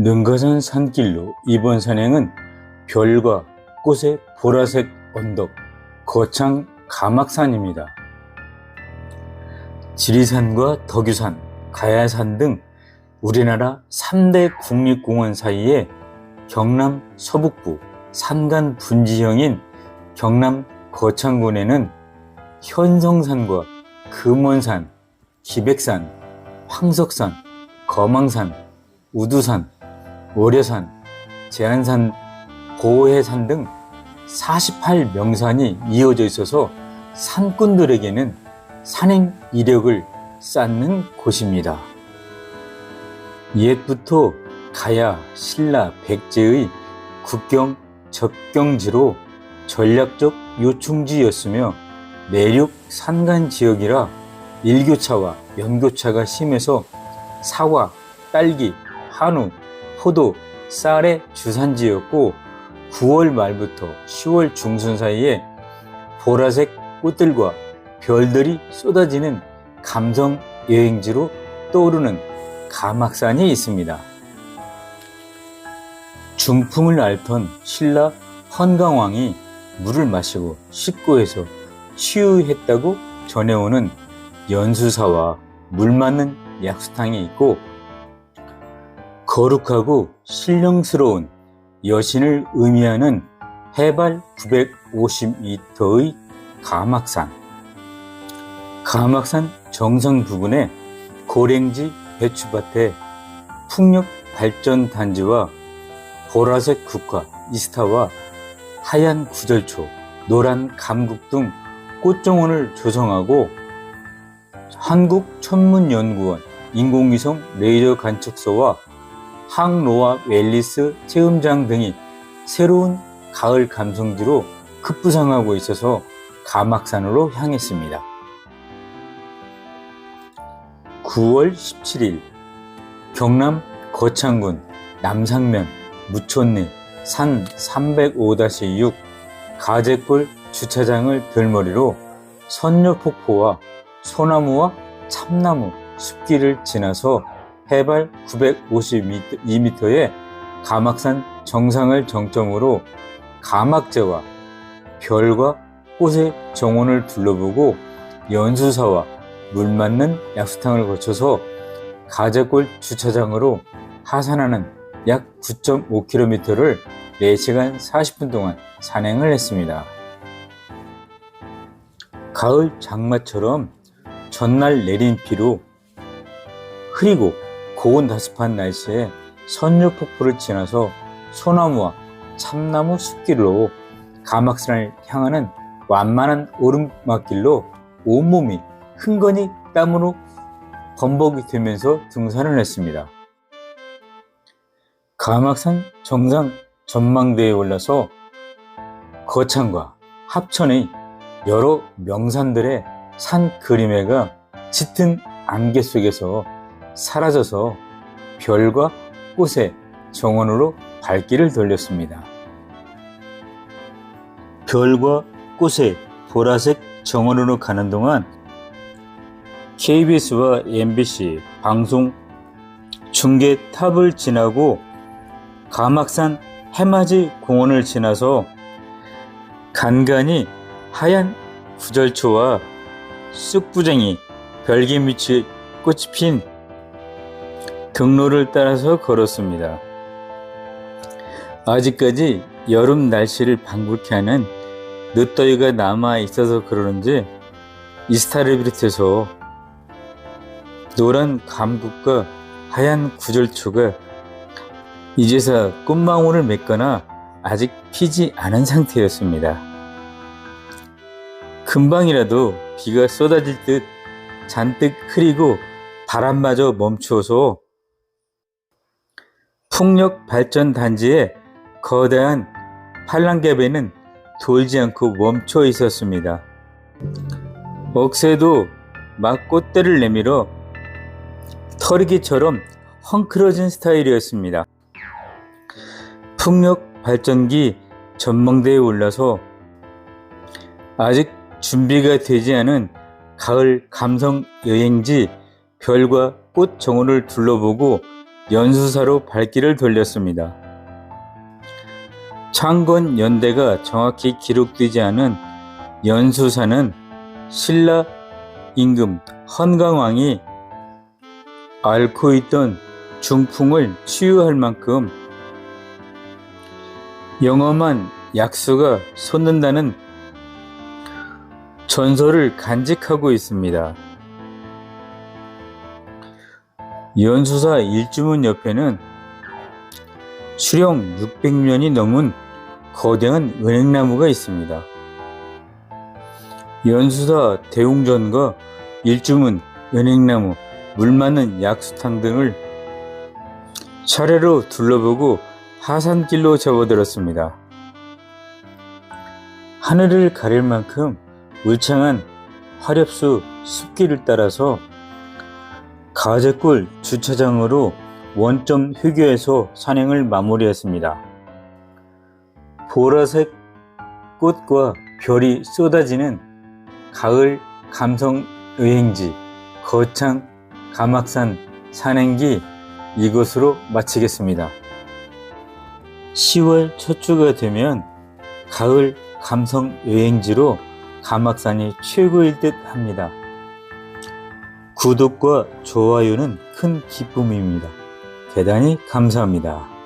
능가산 산길로 이번 산행은 별과 꽃의 보라색 언덕 거창 가막산입니다. 지리산과 덕유산, 가야산 등 우리나라 3대 국립공원 사이에 경남 서북부 산간 분지형인 경남 거창군에는 현성산과 금원산, 기백산, 황석산, 거망산, 우두산, 월여산, 제안산, 고해산 등 48명산이 이어져 있어서 산꾼들에게는 산행 이력을 쌓는 곳입니다. 옛부터 가야, 신라, 백제의 국경 접경지로 전략적 요충지였으며 내륙 산간 지역이라 일교차와 연교차가 심해서 사과, 딸기, 한우, 포도, 쌀의 주산지였고 9월 말부터 10월 중순 사이에 보라색 꽃들과 별들이 쏟아지는 감성 여행지로 떠오르는 가막산이 있습니다. 중풍을 앓던 신라 헌강왕이 물을 마시고 식고해서 치유했다고 전해오는 연수사와 물 맞는 약수탕이 있고 거룩하고 신령스러운 여신을 의미하는 해발 950m의 가막산. 가막산 정상 부근에 고랭지 배추밭에 풍력 발전 단지와 보라색 국화 이스타와 하얀 구절초, 노란 감국 등 꽃정원을 조성하고 한국천문연구원 인공위성 레이저 관측소와 항로와 웰리스 체험장 등이 새로운 가을 감성지로 급부상하고 있어서 가막산으로 향했습니다. 9월 17일 경남 거창군 남상면 무촌리 산 305-6 가재골 주차장을 들머리로 선녀폭포와 소나무와 참나무 숲길을 지나서 해발 952m의 가막산 정상을 정점으로 가막제와 별과 꽃의 정원을 둘러보고 연수사와 물 맞는 약수탕을 거쳐서 가재골 주차장으로 하산하는 약 9.5km를 4시간 40분 동안 산행을 했습니다. 가을 장마처럼 전날 내린 비로 흐리고 고온다습한 날씨에 선녀폭포를 지나서 소나무와 참나무 숲길로 가막산을 향하는 완만한 오르막길로 온몸이 흥건히 땀으로 범벅이 되면서 등산을 했습니다. 가막산 정상 전망대에 올라서 거창과 합천의 여러 명산들의 산 그림회가 짙은 안개 속에서 사라져서 별과 꽃의 정원으로 발길을 돌렸습니다. 별과 꽃의 보라색 정원으로 가는 동안 KBS와 MBC 방송 중계 탑을 지나고 가막산 해맞이 공원을 지나서 간간히 하얀 구절초와 쑥부쟁이 별개미치 꽃이 핀 등로를 따라서 걸었습니다. 아직까지 여름 날씨를 방불케 하는 늦더위가 남아 있어서 그러는지 이스타를 비롯해서 노란 감국과 하얀 구절초가 이제서 꽃망울을 맺거나 아직 피지 않은 상태였습니다. 금방이라도 비가 쏟아질 듯 잔뜩 흐리고 바람마저 멈추어서 풍력 발전 단지의 거대한 팔랑개배는 돌지 않고 멈춰 있었습니다. 억새도 막 꽃대를 내밀어 털이기처럼 헝클어진 스타일이었습니다. 풍력 발전기 전망대에 올라서 아직 준비가 되지 않은 가을 감성 여행지 별과 꽃 정원을 둘러보고 연수사로 발길을 돌렸습니다. 창건 연대가 정확히 기록되지 않은 연수사는 신라 임금 헌강왕이 앓고 있던 중풍을 치유할 만큼 영험한 약수가 솟는다는 전설을 간직하고 있습니다. 연수사 일주문 옆에는 수령 600년이 넘은 거대한 은행나무가 있습니다. 연수사 대웅전과 일주문, 은행나무, 물 맞는 약수탕 등을 차례로 둘러보고 하산길로 접어들었습니다. 하늘을 가릴 만큼 울창한 화렵수 숲길을 따라서 가재골 주차장으로 원점 휴게소 산행을 마무리했습니다. 보라색 꽃과 별이 쏟아지는 가을 감성 여행지 거창 가막산 산행기 이곳으로 마치겠습니다. 10월 첫 주가 되면 가을 감성 여행지로 가막산이 최고일 듯 합니다. 구독과 좋아요는 큰 기쁨입니다. 대단히 감사합니다.